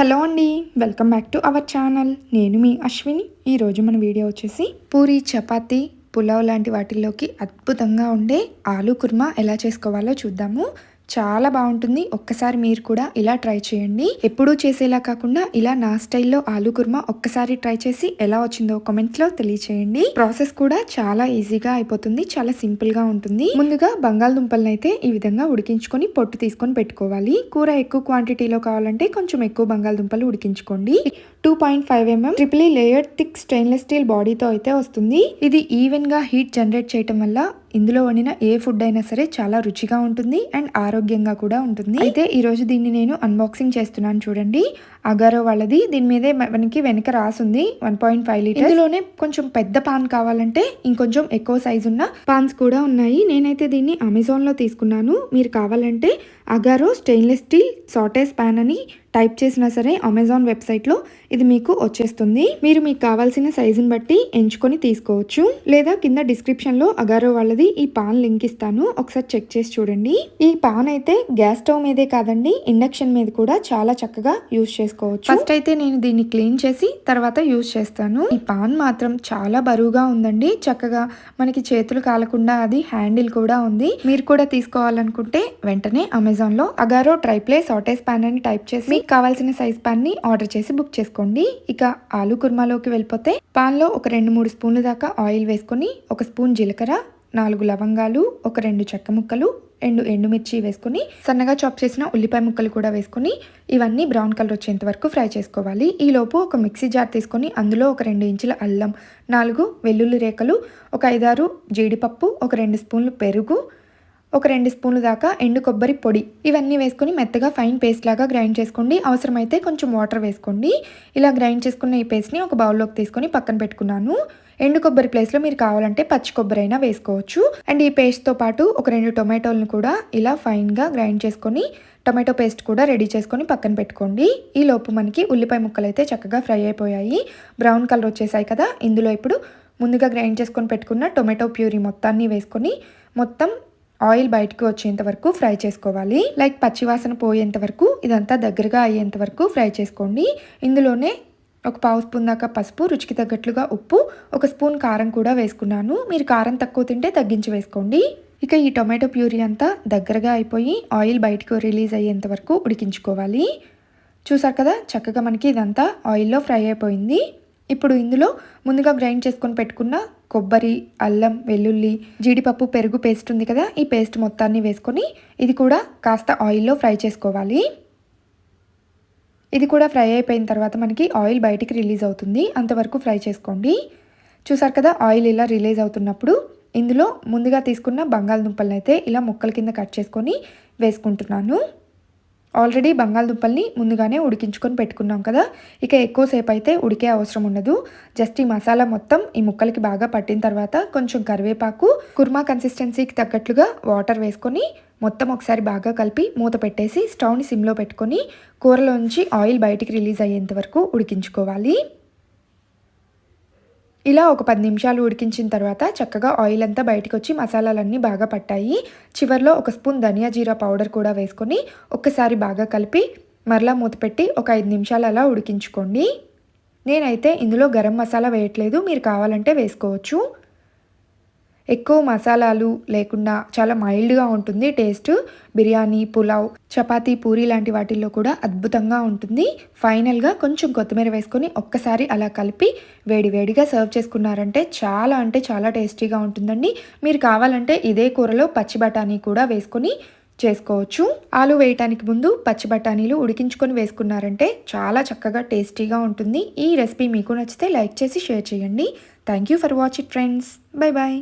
Hello అండి welcome back to our channel. నేను మీ అశ్విని. ఈరోజు మన వీడియో వచ్చేసి పూరి చపాతి పులావ్ లాంటి వాటిల్లోకి అద్భుతంగా ఉండే ఆలూ కుర్మా ఎలా చేసుకోవాలో చూద్దాము. చాలా బాగుంటుంది. ఒక్కసారి మీరు కూడా ఇలా ట్రై చేయండి. ఎప్పుడూ చేసేలా కాకుండా ఇలా నా స్టైల్లో ఆలూ కుర్మా ఒక్కసారి ట్రై చేసి ఎలా వచ్చిందో కామెంట్స్లో తెలియచేయండి. ప్రాసెస్ కూడా చాలా ఈజీగా అయిపోతుంది. చాలా సింపుల్గా ఉంటుంది. ముందుగా బంగాళదుంపలను అయితే ఈ విధంగా ఉడికించుకొని పొట్టు తీసుకొని పెట్టుకోవాలి. కూర ఎక్కువ క్వాంటిటీలో కావాలంటే కొంచెం ఎక్కువ బంగాళదుంపలు ఉడికించుకోండి. Two point five mm triple layer thick stainless steel బాడీతో అయితే వస్తుంది. ఇది ఈవెన్గా హీట్ జనరేట్ చేయటం వల్ల ఇందులో వండిన ఏ ఫుడ్ అయినా సరే చాలా రుచిగా ఉంటుంది అండ్ ఆరోగ్యంగా కూడా ఉంటుంది. అయితే ఈరోజు దీన్ని నేను అన్బాక్సింగ్ చేస్తున్నాను చూడండి. అగారో వాళ్ళది. దీని మీదే మనకి వెనక రాసుంది వన్ పాయింట్ ఫైవ్ లీటర్ ఇందులోనే కొంచెం పెద్ద పాన్ కావాలంటే ఇంకొంచెం ఎక్కువ సైజు ఉన్న పాన్స్ కూడా ఉన్నాయి. నేనైతే దీన్ని అమెజాన్లో తీసుకున్నాను. మీరు కావాలంటే Agaro stainless steel saute pan అని టైప్ చేసినా సరే అమెజాన్ వెబ్సైట్లో ఇది మీకు వచ్చేస్తుంది. మీరు మీకు కావాల్సిన సైజుని బట్టి ఎంచుకొని తీసుకోవచ్చు. లేదా కింద డిస్క్రిప్షన్లో అగారో వాళ్ళది ఈ పాన్ లింక్ ఇస్తాను. ఒకసారి చెక్ చేసి చూడండి. ఈ పాన్ అయితే గ్యాస్ స్టవ్ మీదే కాదండి ఇండక్షన్ మీద కూడా చాలా చక్కగా యూజ్ చేసుకోవచ్చు. ఫస్ట్ అయితే నేను దీన్ని క్లీన్ చేసి తర్వాత యూజ్ చేస్తాను. ఈ పాన్ మాత్రం చాలా బరువుగా ఉందండి. చక్కగా మనకి చేతులు కాలకుండా అది హ్యాండిల్ కూడా ఉంది. మీరు కూడా తీసుకోవాలనుకుంటే వెంటనే అమెజాన్లో అగారో ట్రైప్లే సాటేస్ పాన్ అని టైప్ చేసి మీకు కావాల్సిన సైజ్ పాన్ని ఆర్డర్ చేసి బుక్ చేసుకోండి. ఇక ఆలు కుర్మాలోకి వెళ్ళిపోతే పాన్లో ఒక రెండు మూడు స్పూన్లు దాకా ఆయిల్ వేసుకొని ఒక స్పూన్ జీలకర్ర నాలుగు లవంగాలు ఒక రెండు చెక్క ముక్కలు రెండు ఎండుమిర్చి వేసుకుని సన్నగా చాప్ చేసిన ఉల్లిపాయ ముక్కలు కూడా వేసుకుని ఇవన్నీ బ్రౌన్ కలర్ వచ్చేంత వరకు ఫ్రై చేసుకోవాలి. ఈ లోపు ఒక మిక్సీ జార్ తీసుకొని అందులో ఒక రెండు ఇంచుల అల్లం నాలుగు వెల్లుల్లి రేఖలు ఒక ఐదారు జీడిపప్పు ఒక రెండు స్పూన్లు పెరుగు ఒక రెండు స్పూన్లు దాకా ఎండు కొబ్బరి పొడి. ఇవన్నీ వేసుకొని మెత్తగా ఫైన్ పేస్ట్ లాగా గ్రైండ్ చేసుకోండి. అవసరమైతే కొంచెం వాటర్ వేసుకోండి. ఇలా గ్రైండ్ చేసుకున్న ఈ పేస్ట్ని ఒక బౌల్లోకి తీసుకొని పక్కన పెట్టుకున్నాను. ఎండు కొబ్బరి ప్లేస్లో మీరు కావాలంటే పచ్చి కొబ్బరి అయినా వేసుకోవచ్చు. అండ్ ఈ పేస్ట్తో పాటు ఒక రెండు టొమాటోలను కూడా ఇలా ఫైన్గా గ్రైండ్ చేసుకొని టొమాటో పేస్ట్ కూడా రెడీ చేసుకొని పక్కన పెట్టుకోండి. ఈ లోపు మనకి ఉల్లిపాయ ముక్కలు అయితే చక్కగా ఫ్రై అయిపోయాయి. బ్రౌన్ కలర్ వచ్చేసాయి కదా. ఇందులో ఇప్పుడు ముందుగా గ్రైండ్ చేసుకొని పెట్టుకున్న టొమాటో ప్యూరీ మొత్తాన్ని వేసుకొని మొత్తం ఆయిల్ బయటకు వచ్చేంత వరకు ఫ్రై చేసుకోవాలి. లైక్ పచ్చివాసన పోయేంత వరకు ఇదంతా దగ్గరగా అయ్యేంత వరకు ఫ్రై చేసుకోండి. ఇందులోనే ఒక పావు స్పూన్ దాకా పసుపు రుచికి తగ్గట్లుగా ఉప్పు ఒక స్పూన్ కారం కూడా వేసుకున్నాను. మీరు కారం తక్కువ తింటే తగ్గించి వేసుకోండి. ఇక ఈ టొమాటో ప్యూరీ అంతా దగ్గరగా అయిపోయి ఆయిల్ బయటకు రిలీజ్ అయ్యేంత వరకు ఉడికించుకోవాలి. చూసారు కదా చక్కగా మనకి ఇదంతా ఆయిల్లో ఫ్రై అయిపోయింది. ఇప్పుడు ఇందులో ముందుగా గ్రైండ్ చేసుకొని పెట్టుకున్న కొబ్బరి అల్లం వెల్లుల్లి జీడిపప్పు పెరుగు పేస్ట్ ఉంది కదా ఈ పేస్ట్ మొత్తాన్ని వేసుకొని ఇది కూడా కాస్త ఆయిల్లో ఫ్రై చేసుకోవాలి. ఇది కూడా ఫ్రై అయిపోయిన తర్వాత మనకి ఆయిల్ బయటికి రిలీజ్ అవుతుంది. అంతవరకు ఫ్రై చేసుకోండి. చూసారు కదా ఆయిల్ ఇలా రిలీజ్ అవుతున్నప్పుడు ఇందులో ముందుగా తీసుకున్న బంగాళదుంపలను అయితే ఇలా ముక్కల కింద కట్ చేసుకొని వేసుకుంటున్నాను. ఆల్రెడీ బంగాళదుంపల్ని ముందుగానే ఉడికించుకొని పెట్టుకున్నాం కదా ఇక ఎక్కువసేపు అయితే ఉడికే అవసరం ఉండదు. జస్ట్ ఈ మసాలా మొత్తం ఈ ముక్కలకి బాగా పట్టిన తర్వాత కొంచెం కరివేపాకు కుర్మా కన్సిస్టెన్సీకి తగ్గట్లుగా వాటర్ వేసుకొని మొత్తం ఒకసారి బాగా కలిపి మూత పెట్టేసి స్టవ్ని సిమ్లో పెట్టుకొని కూరలోంచి ఆయిల్ బయటికి రిలీజ్ అయ్యేంత వరకు ఉడికించుకోవాలి. ఇలా ఒక పది నిమిషాలు ఉడికించిన తర్వాత చక్కగా ఆయిల్ అంతా బయటకు వచ్చి మసాలాలన్నీ బాగా పట్టాయి. చివరిలో ఒక స్పూన్ ధనియా జీరా పౌడర్ కూడా వేసుకొని ఒక్కసారి బాగా కలిపి మరలా మూత పెట్టి ఒక ఐదు నిమిషాలు అలా ఉడికించుకోండి. నేనైతే ఇందులో గరం మసాలా వేయట్లేదు. మీరు కావాలంటే వేసుకోవచ్చు. ఎక్కువ మసాలాలు లేకుండా చాలా మైల్డ్గా ఉంటుంది. టేస్ట్ బిర్యానీ పులావ్ చపాతీ పూరి లాంటి వాటిల్లో కూడా అద్భుతంగా ఉంటుంది. ఫైనల్గా కొంచెం కొత్తిమీర వేసుకొని ఒక్కసారి అలా కలిపి వేడివేడిగా సర్వ్ చేసుకున్నారంటే చాలా అంటే చాలా టేస్టీగా ఉంటుందండి. మీరు కావాలంటే ఇదే కూరలో పచ్చి బఠానీ కూడా వేసుకొని చేసుకోవచ్చు. ఆలు వేయటానికి ముందు పచ్చి బఠానీలు ఉడికించుకొని వేసుకున్నారంటే చాలా చక్కగా టేస్టీగా ఉంటుంది. ఈ రెసిపీ మీకు నచ్చితే లైక్ చేసి షేర్ చేయండి. Thank you for watch it friends. Bye bye